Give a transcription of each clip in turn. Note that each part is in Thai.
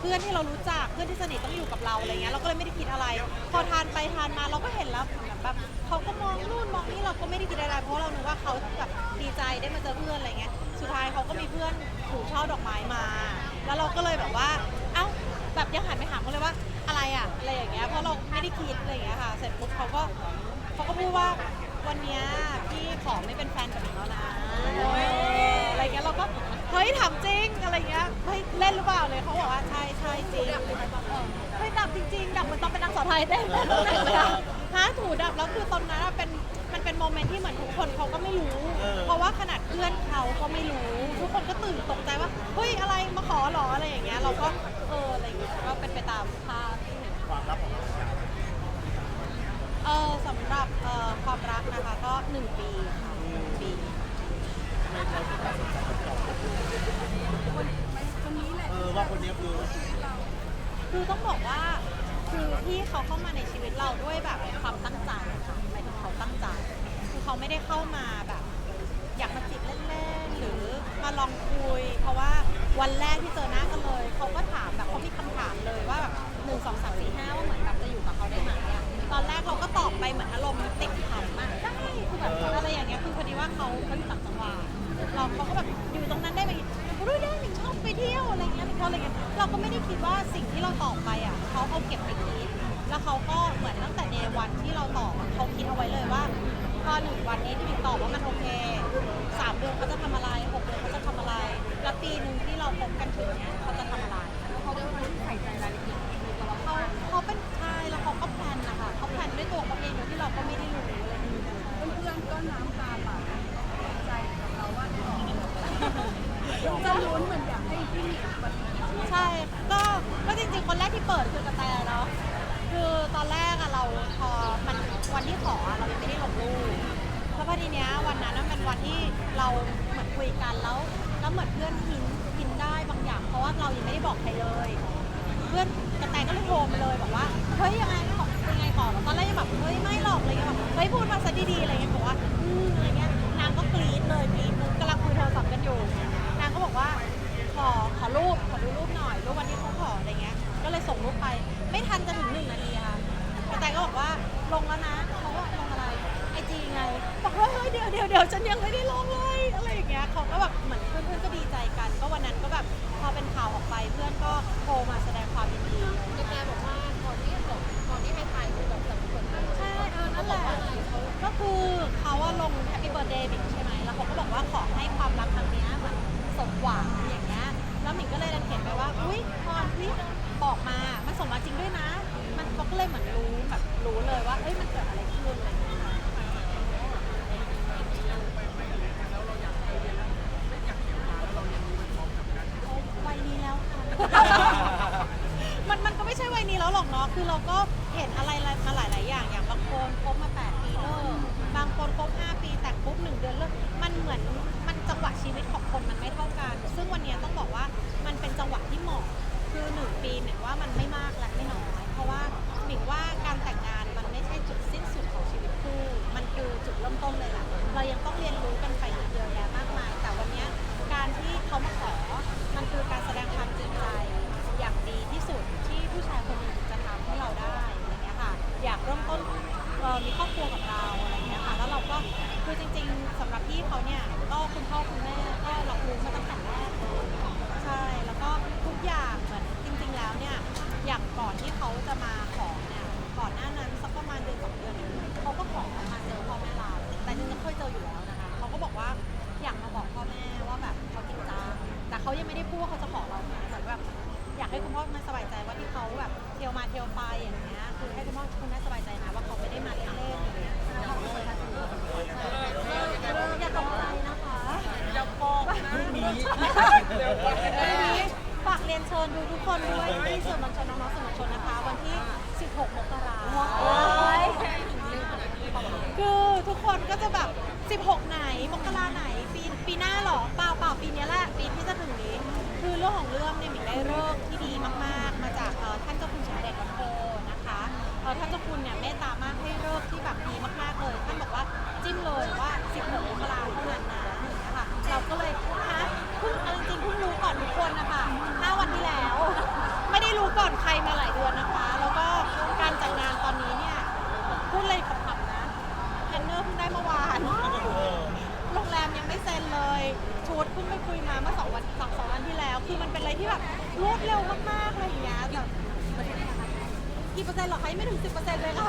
เพื่อนที่เรารู้จักเพื่อนที่สนิทต้องอยู่กับเราอะไรเงี้ยเราก็เลยไม่ได้คิดอะไร พอทานไปทานมาเราก็เห็นแล้วเหมือนแบบเขาก็มองนู่นมองนี่เราก็ไม่ได้คิดอะไรเพราะเรานึกว่าเขาแบบดีใจได้มาเจอเพื่อนอะไรเงี้ยสุดท้ายเขาก็มีเพื่อนถือช่อดอกไม้มา แล้วเราก็เลยแบบว่า เอ้าแบบยังหันไปถามเขาเลยว่าอะไรอะอะไรอย่างเงี้ยเพราะเราไม่ได้คิดอะไรอย่างเงี้ยค่ะเสร็จปุ๊บเขาก็เขาก็พูดว่าวันเนี้ยพี่ขอไม่เป็นแฟนกับหนูแล้วนะ เฮ้ยถามจริงอะไรเงี้ยเฮ้ยเล่นหรือเปล่าเลยเขาบอกว่าใช่ใช่จริงเฮ้ยดับจริงๆดับเหมือนตอนเป็นนางสาวไทยเต้นเต้นเต้นเลยอะฮะถูดับแล้วคือตอนนั้นอะเป็นมันเป็นโมเมนต์ที่เหมือนทุกคนเขาก็ไม่รู้ เพราะว่าขนาดเพื่อนเขาก็ไม่รู้ ทุกคนก็ตื่นตกใจว่าเฮ้ยอะไรมาขอหรออะไรอย่างเงี้ยเราก็เอออะไรอย่างเงี้ยก็เป็นไปตามภาพที่เห็น ความลับของเรา เออสำหรับเอ่อความรักนะคะก็หนึ่งปีค่ะหนึ่งปี ทำไมเราถึงตัดสินใจกับต่อเออ ว่าคนนี้คือคือต้องบอกว่าคือพี่เขาเข้ามาในชีวิตเราด้วยแบบความตั้งใจค่ะหมายถึงเขาตั้งใจ คือเขาไม่ได้เข้ามาแบบ อยากมาจีบเล่นๆหรือมาลองคุย เพราะว่าวันแรกที่เจอหน้าก็ ยวอะไรเงี้ยเขาอะไรเงี้ยเราก็ไม่ได้คิดว่าสิ่งที่เราตอบไปอะเขาเอาเก็บไปคิดแล้วเขาก็เหมือนตั้งแต่ในวันที่เราตอบอะเขาคิดเอาไว้เลยว่าพอหนึ่งวันนี้ที่มินตอบว่ามันโอเคสามเดือนเขาจะทำอะไรหกเดือนเขาจะทำอะไร แล้วปีหนึ่งที่เราพบกันถึงเนี้ย เราเหมือนคุยกันแล้วแล้วเหมือนเพื่อนหินหินได้บางอย่าง เพราะว่าเรายังไม่ได้บอกใครเลย เพื่อนกระแตก็เลยโทรมาเลยบอกว่าเฮ้ยยังไงขอเป็นไงก่อนตอนแรกยังแบบเฮ้ยไม่หรอกอะไรเงี้ยแบบเฮ้ยพูดมาซะดีๆอะไรเงี้ยบอกว่าอืมอะไรเงี้ยนางก็กรี๊ดเลยกรี๊ดกำลังคุยโทรศัพท์กันอยู่นางก็บอกว่าขอขอรูปขอดูรูปหน่อยรูปวันที่เขาขออะไรเงี้ย ก็เลยส่งรูปไป ไม่ทันจะถึงหนึ่งนาทีค่ะกระแตก็บอกว่าลงแล้วนะเขาว่าลงอะไรไอจีไงบอกว่าเฮ้ยเดี๋ยวเดี๋ยวเดี๋ยวฉันยังไม่ได้ลง แบบเหมือนเพื่อนๆก็ดีใจกัน ก็วันนั้นก็แบบพอเป็นข่าวออกไปเพื่อนก็โทรมาแสดงความยินดีกระแตบอกว่าก่อนที่จะจบก่อนที่ให้ถ่ายคือแบบสำคัญมากใช่เออนั่นแหละก็คือเขาอะลง Happy Birthday บิ๊กใช่ไหมแล้วเขาก็บอกว่าขอให้ความรักครั้งนี้ยเหมือนสมหวังอย่างเงี้ยแล้วหมิงก็เลยดันเขียนไปว่าอุ้ยพรที่บอกมามันสมมาจริงด้วยนะ มันเขาก็เลยเหมือนรู้แบบรู้เลยว่าเอ้ยมันเกิดอะไรขึ้นอะไรเงี้ยนี้แล้วค่ะ มันมันก็ไม่ใช่วัยนี้แล้วหรอกเนาะ คือเราก็เห็นอะไรมาหลาย ๆ อย่าง อย่างบางคนคบมา 8 ปีเลิก บางคนคบ5 ปีแต่งปุ๊บหนึ่งเดือนเลิก มันเหมือนมันจังหวะชีวิตของคนมันไม่เท่ากัน พ่อคุณแม่สบายใจว่าที่เขาแบบเที่ยวมาเที่ยวไปอย่างเงี้ยคือให้คุณพ่อคุณแม่สบายใจนะว่าเขาไม่ได้มาเล่นๆอย่างเงี้ยอย่าตกใจนะคะอย่าบอกงนี้นี้ฝากเรียนเชิญดูทุกคนด้วยที่สื่อมวลชนน้องๆสื่อมวลชนนะคะ วันที่ 16 มกราคมคือทุกคนก็จะแบบ 16 ไหน มกราไหน ปีปีหน้าหรอเปล่าเปล่าปีนี้แหละ ปีที่จะถึงนี้ คือเรื่องของเรื่องเนี่ยหมิงได้เลิกที่ มากๆ มาจากเอ่อท่านเจ้าคุณสมเด็จพระโพนะคะเอ่อท่านเจ้าคุณเนี่ยเมตตามากให้เลิกที่แบบดีมากๆเลยท่านบอกว่าจิ้มเลยว่า 16มกราเท่านั้นนะอย่างเงี้ยค่ะเราก็เลยฮะเพิ่งเอาจริงๆเพิ่งรู้ก่อนทุกคนนะคะ5วันที่แล้ว ไม่ได้รู้ก่อนใครมาหลายเดือนนะคะ แล้วก็การจัดงานตอนนี้เนี่ยพูดเลยขำๆนะเทรนเนอร์เพิ่งได้เมื่อวาน โรงแรมยังไม่เซ็นเลย ชุดเพิ่งไปคุยมาเมื่อสองวันสองสองวันที่แล้ว คือมันเป็นอะไรที่แบบ รวดเร็วมากๆอะไรอย่างเงี้ยแบบกี่เปอร์เซ็นต์หรอคะยังไม่ถึงสิบเปอร์เซ็นต์เลยค่ะ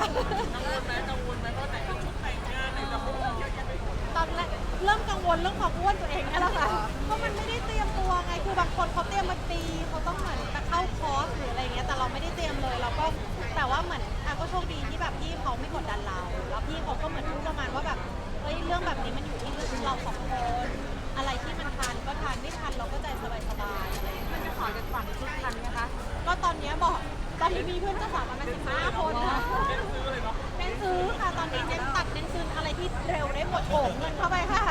กังวลไหมกังวลไหมเพราะไหนก็ชุดแต่งงานไหนจะพูดเยอะแยะไปหมดตอนแรกเริ่มกังวลเรื่องความอ้วนตัวเองนี่แหละค่ะเพราะมันไม่ได้เตรียมตัวไงคือบางคนเขาเตรียมมาตีเขาต้องเหมือนจะเข้าคอร์สหรืออะไรเงี้ยแต่เราไม่ได้เตรียมเลยเราก็แต่ว่าเหมือนอะก็โชคดีที่แบบพี่เขาไม่กดดันเราแล้วพี่เขาก็เหมือนพูดประมาณว่าแบบเฮ้ยเรื่องแบบนี้มันอยู่ที่เราสองคน อนนี้มีเพื่อนเจ้าสาวประมาณสิบห้าคนนะซื้อเลยเนาะเน้นซื้อค่ะ ตอนนี้เน้นตัดเน้นซื้ออะไรที่เร็วได้หมดโถมเงินเข้าไปค่ะ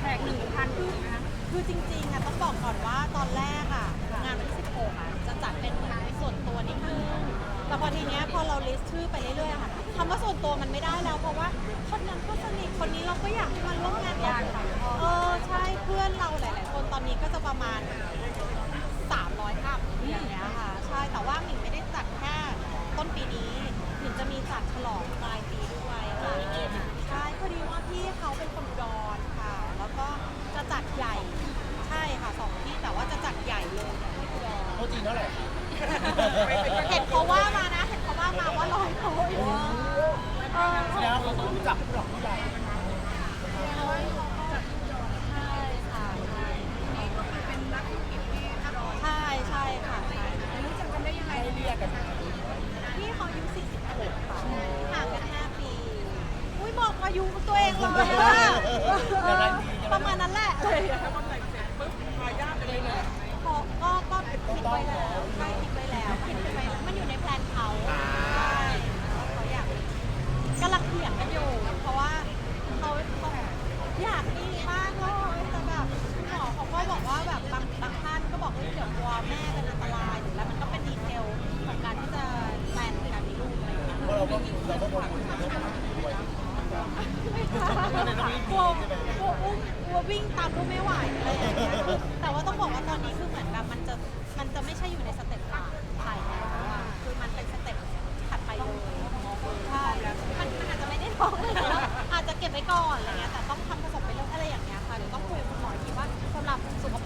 แขกหนึ่งพันคือนะคะคือจริงๆอะต้องบอกก่อนว่าตอนแรกอะงานวันที่16อะจะจัดเป็นส่วนตัวนิดนึงแต่พอทีเนี้ยพอเราลิสต์ชื่อไปเรื่อยๆอะค่ะคำว่าส่วนตัวมันไม่ได้แล้วเพราะว่าคนนั้นก็สนิทคนนี้เราก็อยากให้มาร่วมงานกันเออใช่เพื่อนเราหลาย ๆ คนตอนนี้ก็จะประมาณ 300อัพอย่างเงี้ยค่ะ ใช่แต่ว่าหมิงไม่ได้จัดแค่ต้นปีนี้หมิงจะมีจัดฉลองปลายปีด้วยค่ะใช่พอดีว่าพี่เขาเป็นคนอุดรค่ะ แล้วก็จะจัดใหญ่ ใช่ค่ะสองที่แต่ว่าจะจัดใหญ่เลยที่อุดร โต๊ะจีนเท่าไหร่ เห็นเขาว่ามานะ เห็นเขาว่ามาว่าร้อยโต๊ะอยู่เออ แสดงว่าเขา ต้องรู้จักผู้หลักผู้ใหญ่ใช่ค่ะใช่นี่ก็คือเป็นนักธุรกิจที่รอใช่ใช่ค่ะใช่รู้จักกันได้ยังไงเรียกกันพี่เขาอายุ46ค่ะห่างกัน 5 ปี อุ้ยบอกอายุตัวเองเลยอะประมาณนั้นแหละเลยอะถ้าวันแต่งเสร็จปุ๊บทายาทจะไปไหนพอก็ก็คิดไว้แล้ว กลัวกลัวอุ้มกลัววิ่งตามลูกไม่ไหวอะไรอย่างเงี้ยคือแต่ว่าต้องบอกว่าตอนนี้คือเหมือนแบบมันจะมันจะไม่ใช่อยู่ในสเต็ปถ่ายถ่ายแล้วอะคือมันเป็นสเต็ปถัดไปเลยใช่มันมันอาจจะไม่ได้ท้องเลยนะอาจจะเก็บไว้ก่อนอะไรเงี้ยแต่ต้องทำผสมไปเรื่อยอะไรอย่างเงี้ยค่ะเดี๋ยวต้องคุยกับคุณหมออีกทีว่าสำหรับสุขภาพ